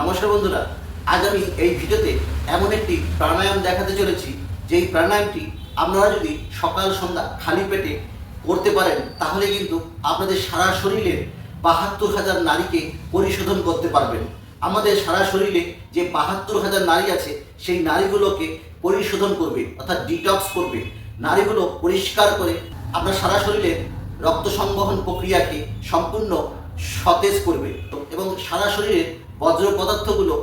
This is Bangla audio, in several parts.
নমস্কার বন্ধুরা, আজ আমি এই ভিডিওতে এমন একটি প্রাণায়াম দেখাতে চলেছি, যেই প্রাণায়ামটি আপনারা যদি সকাল, সন্ধ্যা খালি পেটে করতে পারেন, তাহলে কিন্তু আপনাদের সারা শরীরের বাহাত্তর হাজার নারীকে পরিশোধন করতে পারবেন। আমাদের সারা শরীরে যে বাহাত্তর হাজার নারী আছে, সেই নারীগুলোকে পরিশোধন করবে, অর্থাৎ ডিটক্স করবে। নারীগুলো পরিষ্কার করে আপনার সারা শরীরের রক্ত সংবহন প্রক্রিয়াকে সম্পূর্ণ সতেজ করবে এবং সারা শরীরের বজ্র পদার্থগুলো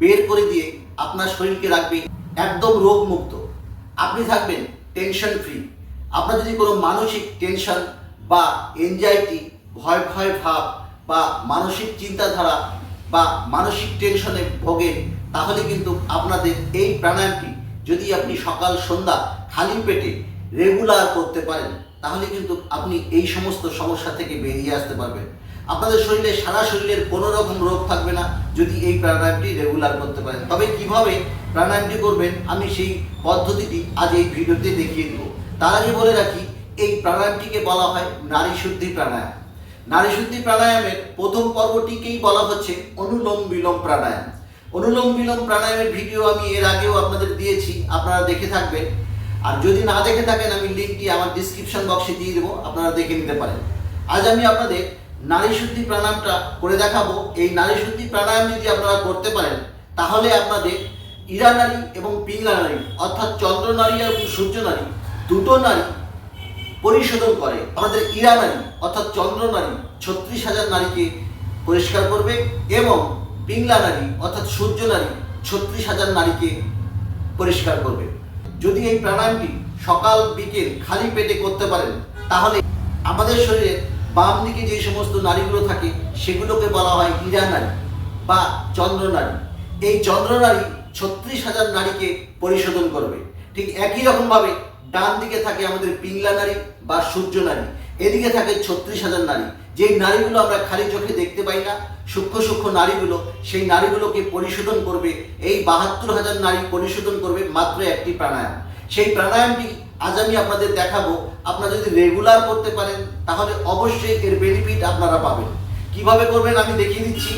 বের করে দিয়ে আপনার শরীরকে রাখবে একদম রোগমুক্ত। আপনি থাকবেন টেনশন ফ্রি আপনার যদি কোনো মানসিক টেনশন বা এনজাইটি ভয় ভয় ভাব বা মানসিক চিন্তাধারা বা মানসিক টেনশনে ভোগেন, তাহলে কিন্তু আপনাদের এই প্রাণায়ামটি যদি আপনি সকাল, সন্ধ্যা খালি পেটে রেগুলার করতে পারেন, তাহলে কিন্তু আপনি এই সমস্ত সমস্যা থেকে বেরিয়ে আসতে পারবেন। আপনাদের শরীরে সারা শরীরের কোনো রকম রোগ থাকবে না যদি এই প্রাণায়ামটি রেগুলার করতে পারেন। তবে কীভাবে প্রাণায়ামটি করবেন আমি সেই পদ্ধতিটি আজ এই ভিডিওতে দেখিয়ে দেবো। তার আগে বলে রাখি, এই প্রাণায়ামটিকে বলা হয় নারী শুদ্ধি প্রাণায়াম। নারী শুদ্ধি প্রাণায়ামের প্রথম পর্বটিকেই বলা হচ্ছে অনুলোম বিলোম প্রাণায়াম। অনুলোম বিলোম প্রাণায়ামের ভিডিও আমি এর আগেও আপনাদের দিয়েছি, আপনারা দেখে থাকবেন। আর যদি না দেখে থাকেন, আমি লিঙ্কটি আমার ডিসক্রিপশন বক্সে দিয়ে দেবো, আপনারা দেখে নিতে পারেন। আজ আমি আপনাদের নারী শুদ্ধি প্রাণায়ামটা করে দেখাবো। এই নারী শুদ্ধি প্রাণায়াম যদি আপনারা করতে পারেন, তাহলে আপনাদের ইরা নারী এবং পিংলা নারী, অর্থাৎ চন্দ্র নারী এবং সূর্য নারী, দুটো নারী পরিশোধন করে। আমাদের ইরা নারী, অর্থাৎ চন্দ্র নারী, ছত্রিশ হাজার নারীকে পরিষ্কার করবে এবং পিংলা নারী, অর্থাৎ সূর্য নারী, ছত্রিশ হাজার নারীকে পরিষ্কার করবে। যদি এই প্রাণায়ামটি সকাল, বিকেল খালি পেটে করতে পারেন, তাহলে আমাদের শরীরে বাম দিকে যে সমস্ত নারীগুলো থাকে, সেগুলোকে বলা হয় ইরা নারী বা চন্দ্র নারী। এই চন্দ্র নারী ছত্রিশ হাজার নারীকে পরিশোধন করবে। ঠিক একই রকমভাবে ডান দিকে থাকে আমাদের পিংলা নারী বা সূর্য নারী। এদিকে থাকে ছত্রিশ হাজার নারী। যেই নারীগুলো আমরা খালি চোখে দেখতে পাই না, সূক্ষ্ম সূক্ষ্ম নারীগুলো, সেই নারীগুলোকে পরিশোধন করবে। এই বাহাত্তর হাজার নারী পরিশোধন করবে মাত্র একটি প্রাণায়াম। সেই প্রাণায়ামটি আজ আমি আপনাদের দেখাবো, আপনারা যদি রেগুলার করতে পারেন, তাহলে অবশ্যই এর বেনিফিট আপনারা পাবেন। কীভাবে করবেন আমি দেখিয়ে দিচ্ছি।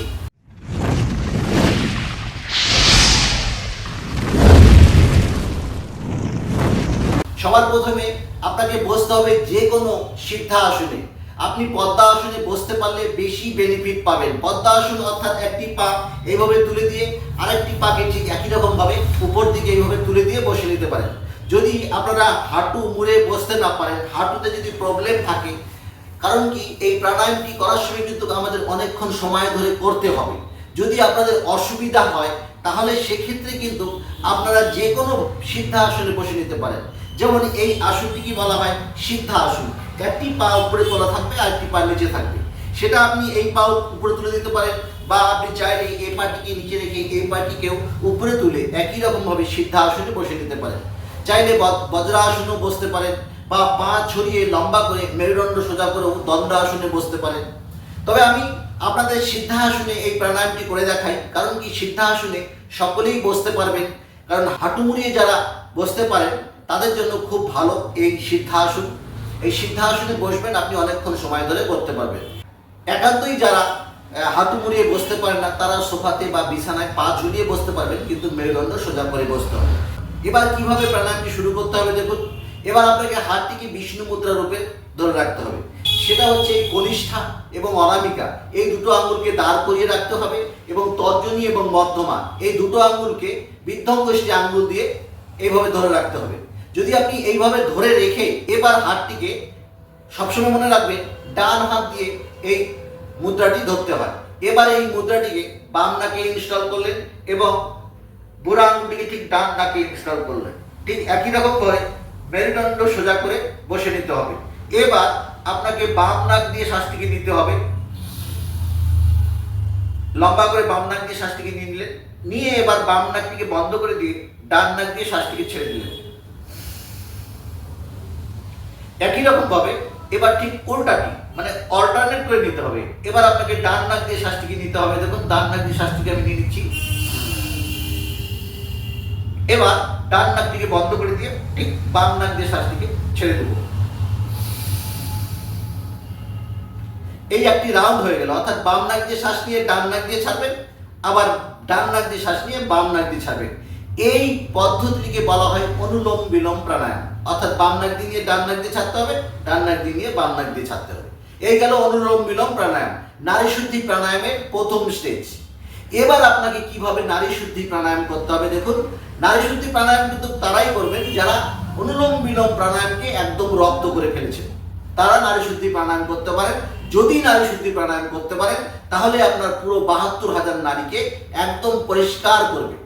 সবার প্রথমে আপনাকে বসতে হবে যে কোনো সিদ্ধা আসনে। আপনি পদ্মা আসনে বসতে পারলে বেশি বেনিফিট পাবেন। পদ্মা আসন অর্থাৎ একটি পা এইভাবে তুলে দিয়ে আরেকটি পাকে ঠিক একই রকম ভাবে উপর দিকে এইভাবে তুলে দিয়ে বসে নিতে পারেন। যদি আপনারা হাঁটু মুড়ে বসতে না পারেন, হাঁটুতে যদি প্রবলেম থাকে, কারণ কি এই প্রাণায়ামটি করার সময় কিন্তু আমাদের অনেকক্ষণ সময় ধরে করতে হবে। যদি আপনাদের অসুবিধা হয়, তাহলে সেক্ষেত্রে কিন্তু আপনারা যে কোনো সিদ্ধা আসনে বসে নিতে পারেন। যেমন এই আসনটি কি বলা হয়? সিদ্ধা আসন একটি পা উপরে তোলা থাকবে আর একটি পা নিচে থাকবে। সেটা আপনি এই পা উপরে তুলে দিতে পারেন বা আপনি চাইলে এই পাটিকে নিচে রেখে এই পাটিকেও উপরে তুলে একই রকমভাবে সিদ্ধা আসনে বসে নিতে পারেন। চাইলে বজ- বজ্রাসনেও বসতে পারেন বা পা ছড়িয়ে লম্বা করে মেরুদণ্ড সোজা করে দণ্ড আসনে বসতে পারেন। তবে আমি আপনাদের সিদ্ধাসনে এই প্রাণায়ামটি করে দেখাই, কারণ কি সিদ্ধাসনে সকলেই বসতে পারবেন, কারণ হাঁটু মুড়িয়ে যারা বসতে পারেন, তাদের জন্য খুব ভালো এই সিদ্ধাসন। এই সিদ্ধাসনে বসবেন আপনি অনেকক্ষণ সময় ধরে করতে পারবেন। একান্তই যারা হাঁটু মুড়িয়ে বসতে পারেন না, তারা সোফাতে বা বিছানায় পা ঝুলিয়ে বসতে পারবেন, কিন্তু মেরুদণ্ড সোজা করে বসতে হবে। এবার কীভাবে প্রাণায়ামটি শুরু করতে হবে দেখুন, এবার আপনাকে হাতটিকে বিষ্ণু মুদ্রা রূপে ধরে রাখতে হবে। সেটা হচ্ছে কনিষ্ঠা এবং অনামিকা, এই দুটো আঙ্গুলকে দাঁড় করিয়ে রাখতে হবে এবং তর্জনী এবং মধ্যমা, এই দুটো আঙ্গুলকে বৃদ্ধঙ্গষ্ঠী আঙ্গুল দিয়ে এইভাবে ধরে রাখতে হবে। যদি আপনি এইভাবে ধরে রেখে এবার হাতটিকে সবসময় মনে রাখবেন, ডান হাত দিয়ে এই মুদ্রাটি ধরতে হয়। এবার এই মুদ্রাটিকে বাম নাকে ইনস্টল করলেন এবং বুড়া আঙ্গুলটিকে ঠিক ডান নাকে ইনস্টল করলেন ঠিক একই রকম করে মেরুদণ্ড সোজা করে বসে নিতে হবে। এবার আপনাকে বাম নাক দিয়ে শ্বাসটিকে নিতে হবে। লম্বা করে বাম নাক দিয়ে শ্বাসটিকে নিয়ে নিলেন। নিয়ে এবার বাম নাকটিকে বন্ধ করে দিয়ে ডান নাক দিয়ে শ্বাসটিকে ছেড়ে দিলেন। একই রকম ভাবে এবার ঠিক উল্টাটি মানে অল্টারনেট করে নিতে হবে। এবার আপনাকে ডান নাক দিয়ে শ্বাসটিকে নিতে হবে। দেখুন, ডান নাক দিয়ে শ্বাসটিকে আমি নিয়ে নিচ্ছি। এবার ডান নাকটিকে বন্ধ করে দিয়ে ঠিক বাম নাক দিয়ে শ্বাসটিকে ছেড়ে দেবো। এই একটি রাউন্ড হয়ে গেল, অর্থাৎ বাম নাক দিয়ে শ্বাস নিয়ে ডান নাক দিয়ে ছাড়বেন, আবার ডান নাক দিয়ে শ্বাস নিয়ে বাম নাক দিয়ে ছাড়বেন। এই পদ্ধতিকে বলা হয় অনুলোম বিলোম প্রাণায়াম, অর্থাৎ বাম নাক দিয়ে ডান নাক দিয়ে ছাড়তে হবে, ডান নাক দিয়ে নিয়ে বাম নাক দিয়ে ছাড়তে হবে। এই গেল অনুলোম বিলোম প্রাণায়াম, নারী শুদ্ধি প্রাণায়ামের প্রথম স্টেজ এবার আপনাকে কীভাবে নারী শুদ্ধি প্রাণায়াম করতে হবে দেখুন, নারী শুদ্ধি প্রাণায়াম কিন্তু তারাই করবেন যারা অনুলোম বিলোম প্রাণায়ামকে একদম রপ্ত করে ফেলেছেন তারা নারী শুদ্ধি প্রাণায়াম করতে পারেন, যদি নারী শুদ্ধি প্রাণায়াম করতে পারেন, তাহলে আপনার পুরো বাহাত্তর হাজার নারীকে একদম পরিষ্কার করবে।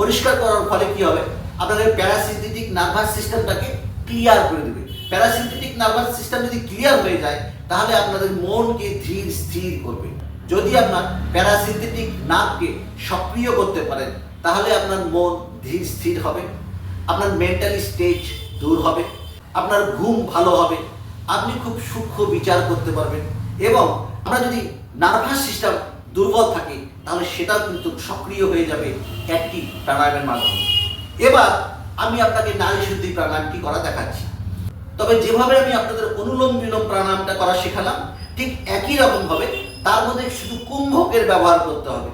পরিষ্কার করার ফলে কি হবে? আপনাদের প্যারাসিম্পথেটিক নার্ভাস সিস্টেমটাকে ক্লিয়ার করে দেবে। প্যারাসিম্পথেটিক নার্ভাস সিস্টেম যদি ক্লিয়ার হয়ে যায়, তাহলে আপনাদের মনকে ধীর স্থির করবে। যদি আপনার প্যারাসিম্পথেটিক নার্ভকে সক্রিয় করতে পারেন, তাহলে আপনার মন ধীর স্থির হবে, আপনার মেন্টালি স্টেজ দূর হবে, আপনার ঘুম ভালো হবে, আপনি খুব সূক্ষ্ম বিচার করতে পারবেন এবং আমরা যদি নার্ভাস সিস্টেম দুর্বল থাকে, তাহলে সেটাও কিন্তু সক্রিয় হয়ে যাবে একটি প্রাণায়ামের মাধ্যমে। এবার আমি আপনাকে নারী শুদ্ধি প্রাণায়ামটি করা দেখাচ্ছি। তবে যেভাবে আমি আপনাদের অনুলোম বিলোম প্রাণায়ামটা করা শেখালাম, ঠিক একই রকম ভাবে তার মধ্যে শুধু কুম্ভকের ব্যবহার করতে হবে।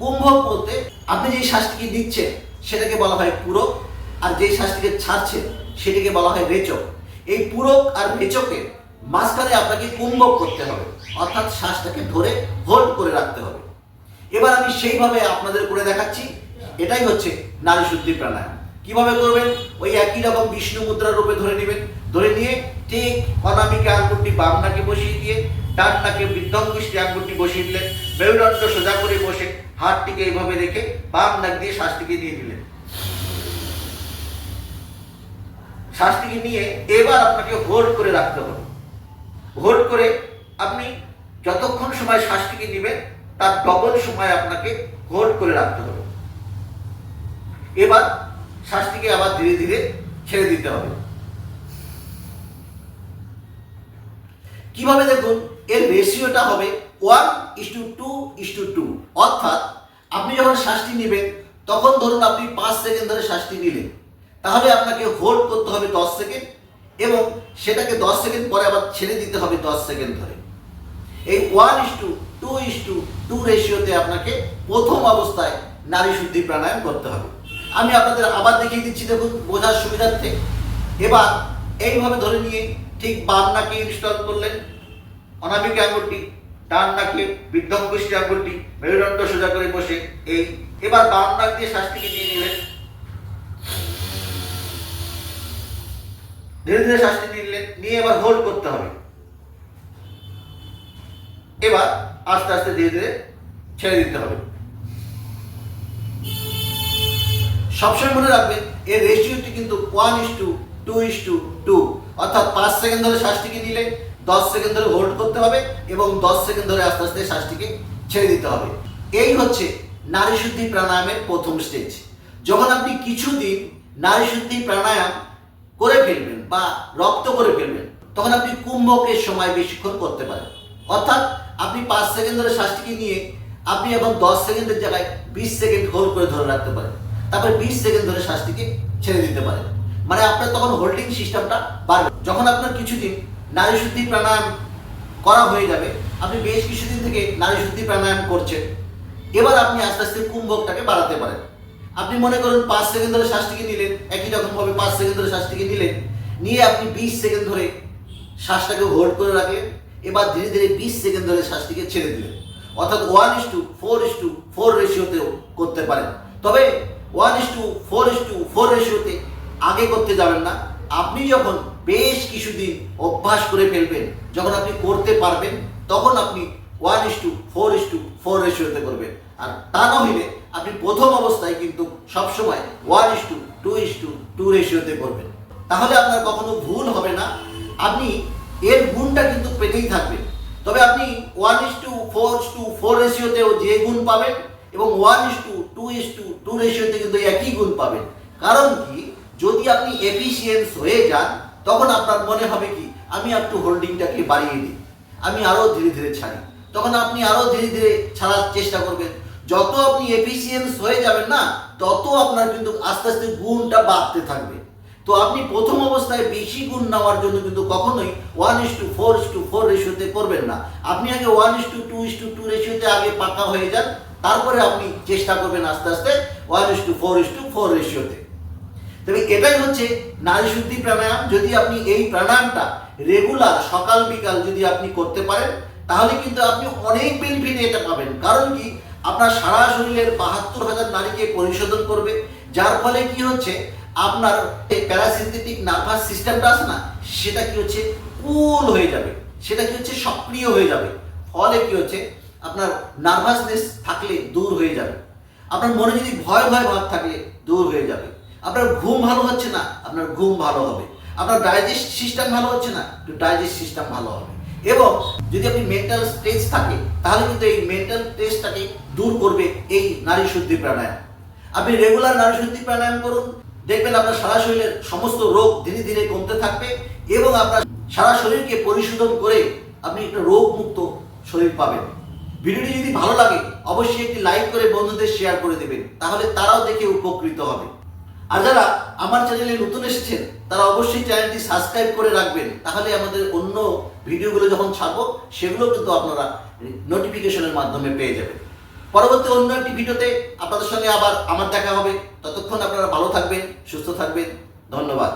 কুম্ভক বলতে আপনি যে শ্বাসটিকে দিচ্ছেন, সেটাকে বলা হয় পূরক, আর যে শ্বাসটিকে ছাড়ছেন সেটাকে বলা হয় রেচক এই পূরক আর রেচকের মাঝখানে আপনাকে কুম্ভক করতে হবে, অর্থাৎ শ্বাসটাকে ধরে হোল্ড করে রাখতে হবে। এবার আমি সেইভাবে আপনাদের করে দেখাচ্ছি, এটাই হচ্ছে নারী শুদ্ধি প্রাণায়াম। কীভাবে করবেন? ওই একই রকম বিষ্ণু মুদ্রার রূপে ধরে নেবেন। ধরে নিয়ে ঠিক অনামিকা আঙ্গুলটি বাম নাকে বসিয়ে দিয়ে ডান নাকে বৃদ্ধঙ্গুষ্টি আঙ্গুলটি বসিয়ে দিলেন, মেরুদণ্ড সোজা করে বসে হাতটিকে এইভাবে রেখে বাম নাক দিয়ে শ্বাসটিকে দিয়ে দিলেন শ্বাসটিকে নিয়ে এবার আপনাকে হোল্ড করে রাখতে হবে। হোল্ড করে আপনি যতক্ষণ সময় শ্বাসটিকে নেবেন, তার ডবল সময় আপনাকে হোল্ড করে রাখতে হবে। এবার শ্বাসটিকে আবার ধীরে ধীরে ছেড়ে দিতে হবে। কীভাবে দেখুন? এর রেশিওটা হবে one is to two is to two অর্থাৎ আপনি যখন শ্বাসটি নেবেন, তখন ধরুন আপনি পাঁচ সেকেন্ড ধরে শ্বাসটি নিলেন। তাহলে আপনাকে হোল্ড করতে হবে দশ সেকেন্ড এবং সেটাকে দশ সেকেন্ড পরে আবার ছেড়ে দিতে হবে দশ সেকেন্ড ধরে। এই one is to two is to two রেশিওতে আপনাকে প্রথম অবস্থায় নারী শুদ্ধি প্রাণায়াম করতে হবে। আমি আপনাদের আবার দেখিয়ে দিচ্ছি দেখুন, বোঝার সুবিধার্থে। এবার এইভাবে ধরে নিয়ে ঠিক বাম নাকে ইনস্টল করলেন। অনামিকা আঙুলটি, ডান নাকে বৃদ্ধঙ্কুষ্টি আঙুলটি, মেরুদণ্ড সোজা করে বসে এই এবার বাম নাক দিয়ে শ্বাসটিকে নিয়ে নিলেন। ধীরে ধীরে শ্বাসটি নিলেন, নিয়ে এবার হোল্ড করতে হবে। এবার আস্তে আস্তে ধীরে ধীরে ছেড়ে দিতে হবে। সবসময় মনে রাখবেন, এর রেশিওটি কিন্তু one is to two is to two অর্থাৎ পাঁচ সেকেন্ড ধরে শ্বাসটিকে নিলে দশ সেকেন্ড ধরে হোল্ড করতে হবে এবং দশ সেকেন্ড ধরে আস্তে আস্তে শ্বাসটিকে ছেড়ে দিতে হবে। এই হচ্ছে নারী শুদ্ধি প্রাণায়ামের প্রথম স্টেজ যখন আপনি কিছুদিন নারী শুদ্ধি প্রাণায়াম করে ফেলবেন বা রক্ত করে ফেলবেন, তখন আপনি কুম্ভকের সময় বেশিক্ষণ করতে পারেন। অর্থাৎ আপনি পাঁচ সেকেন্ড ধরে শ্বাসটিকে নিয়ে আপনি এখন দশ সেকেন্ডের জায়গায় বিশ সেকেন্ড হোল্ড করে ধরে রাখতে পারেন। তারপর বিশ সেকেন্ড ধরে শ্বাসটিকে ছেড়ে দিতে পারেন। মানে আপনার তখন হোল্ডিং সিস্টেমটা বাড়বে। যখন আপনার কিছুদিন নারী শুদ্ধি প্রাণায়াম করা হয়ে যাবে। আপনি বেশ কিছুদিন থেকে নারী শুদ্ধি প্রাণায়াম করছেন। এবার আপনি আস্তে আস্তে কুম্ভকটাকে বাড়াতে পারেন। আপনি মনে করুন পাঁচ সেকেন্ড ধরে শ্বাসটিকে নিলেন, একই রকমভাবে পাঁচ সেকেন্ড ধরে শ্বাসটিকে নিলেন, নিয়ে আপনি বিশ সেকেন্ড ধরে শ্বাসটাকে হোল্ড করে রাখলেন, এবার ধীরে ধীরে বিশ সেকেন্ড ধরে শ্বাসটিকে ছেড়ে দিলেন। অর্থাৎ one is to four is to four রেশিওতেও করতে পারেন। তবে one is to four is to four রেশিওতে আগে করতে যাবেন না। আপনি যখন বেশ কিছুদিন অভ্যাস করে ফেলবেন। যখন আপনি করতে পারবেন, তখন আপনি one is to four is to four রেশিওতে করবেন। আর তা না হইলে আপনি প্রথম অবস্থায় কিন্তু সবসময় one is to two is to two রেশিওতে করবেন। তাহলে আপনার কখনো ভুল হবে না। আপনি এর গুণটা কিন্তু পেতেই থাকবেন। তবে আপনি one is to four to four রেশিওতেও যে গুণ পাবেন এবং one is to two is to two রেশিওতে কিন্তু একই গুণ পাবেন। কারণ কি? যদি আপনি এফিসিয়েন্স হয়ে যান তখন আপনার মনে হবে কি? আমি একটু হোল্ডিংটাকে বাড়িয়ে দিই। আমি আরও ধীরে ধীরে ছাড়ি। তখন আপনি আরও ধীরে ধীরে ছাড়ার চেষ্টা করবেন। যত আপনি এফিসিয়েন্স হয়ে যাবেন না, তত আপনার কিন্তু আস্তে আস্তে গুণটা বাড়তে থাকবে। তো আপনি প্রথম অবস্থায় বেশি গুণ নেওয়ার জন্য কিন্তু কখনোই one is to four is to four রেশিওতে করবেন না। আপনি আগে one is to two is to two রেশিওতে আগে পাকা হয়ে যান। তারপরে আপনি চেষ্টা করবেন আস্তে আস্তে one is to four is to four রেশিওতে তবে এটাই হচ্ছে নারী শুদ্ধি প্রাণায়াম। যদি আপনি এই প্রাণায়ামটা রেগুলার সকাল, বিকাল যদি আপনি করতে পারেন, তাহলে কিন্তু আপনি অনেক বেনিফিট এটা পাবেন। কারণ কি? আপনার সারা শরীরের বাহাত্তর হাজার নারীকে পরিশোধন করবে। যার ফলে কি হচ্ছে? আপনার প্যারাসিম্পেটিক নার্ভাস সিস্টেমটা আছে না, সেটা কি হচ্ছে? কুল হয়ে যাবে। সেটা কি হচ্ছে? সক্রিয় হয়ে যাবে। ফলে কি হচ্ছে? আপনার নার্ভাসনেস থাকলে দূর হয়ে যাবে। আপনার মনে যদি ভয় ভয়, ভাব থাকলে দূর হয়ে যাবে। আপনার ঘুম ভালো হচ্ছে না, আপনার ঘুম ভালো হবে। আপনার ডাইজেস্ট সিস্টেম ভালো হচ্ছে না ডাইজেস্ট সিস্টেম ভালো হবে। এবং যদি আপনি মেন্টাল স্ট্রেস থাকে, তাহলে কিন্তু এই মেন্টাল স্ট্রেসটাকে দূর করবে এই নারী শুদ্ধি প্রাণায়াম। আপনি রেগুলার নারী শুদ্ধি প্রাণায়াম করুন, দেখবেন আপনার সারা শরীরের সমস্ত রোগ ধীরে ধীরে কমতে থাকবে এবং আপনার সারা শরীরকে পরিশোধন করে আপনি একটা রোগ মুক্ত শরীর পাবেন। ভিডিওটি যদি ভালো লাগে, অবশ্যই একটি লাইক করে বন্ধুদের শেয়ার করে দেবেন, তাহলে তারাও দেখে উপকৃত হবে। আর যারা আমার চ্যানেলে নতুন এসেছেন, তারা অবশ্যই চ্যানেলটি সাবস্ক্রাইব করে রাখবেন। তাহলে আমাদের অন্য ভিডিওগুলো যখন ছাড়বো, সেগুলো কিন্তু আপনারা নোটিফিকেশনের মাধ্যমে পেয়ে যাবেন। পরবর্তী অন্য একটি ভিডিওতে আপনাদের সঙ্গে আবার আমার দেখা হবে। ততক্ষণ আপনারা ভালো থাকবেন, সুস্থ থাকবেন। ধন্যবাদ।